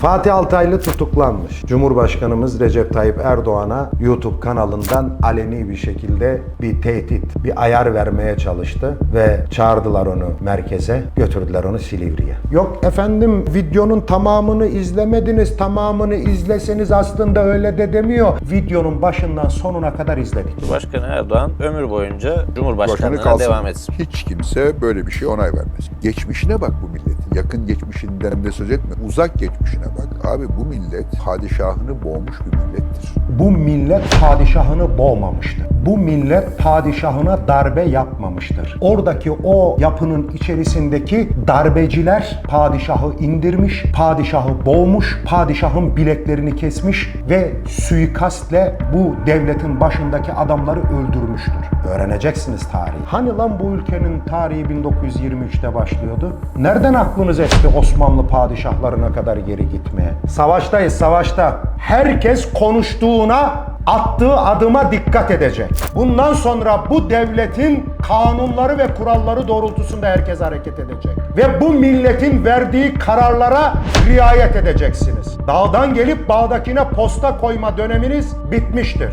Fatih Altaylı tutuklanmış. Cumhurbaşkanımız Recep Tayyip Erdoğan'a YouTube kanalından aleni bir şekilde bir tehdit, bir ayar vermeye çalıştı ve çağırdılar onu merkeze, götürdüler onu Silivri'ye. Yok efendim videonun tamamını izlemediniz, tamamını izleseniz aslında öyle de demiyor. Videonun başından sonuna kadar izledik. Başkanı Erdoğan ömür boyunca Cumhurbaşkanlığına devam etsin. Hiç kimse böyle bir şey onay vermez. Geçmişine bak bu milletin. Yakın geçmişinden de söz etme. Uzak geçmişine bak. Abi bu millet padişahını boğmuş bir millettir. Bu millet padişahını boğmamıştır. Bu millet padişahına darbe yapmamıştır. Oradaki o yapının içerisindeki darbeciler padişahı indirmiş, padişahı boğmuş, padişahın bileklerini kesmiş ve suikastle bu devletin başındaki adamları öldürmüştür. Öğreneceksiniz tarihi. Hani lan bu ülkenin tarihi 1923'te başlıyordu? Nereden aklınız esti Osmanlı padişahlarına kadar geri gitmeye? Savaştayız, savaşta. Herkes konuştuğuna, attığı adıma dikkat edecek. Bundan sonra bu devletin kanunları ve kuralları doğrultusunda herkes hareket edecek. Ve bu milletin verdiği kararlara riayet edeceksiniz. Dağdan gelip bağdakine posta koyma döneminiz bitmiştir.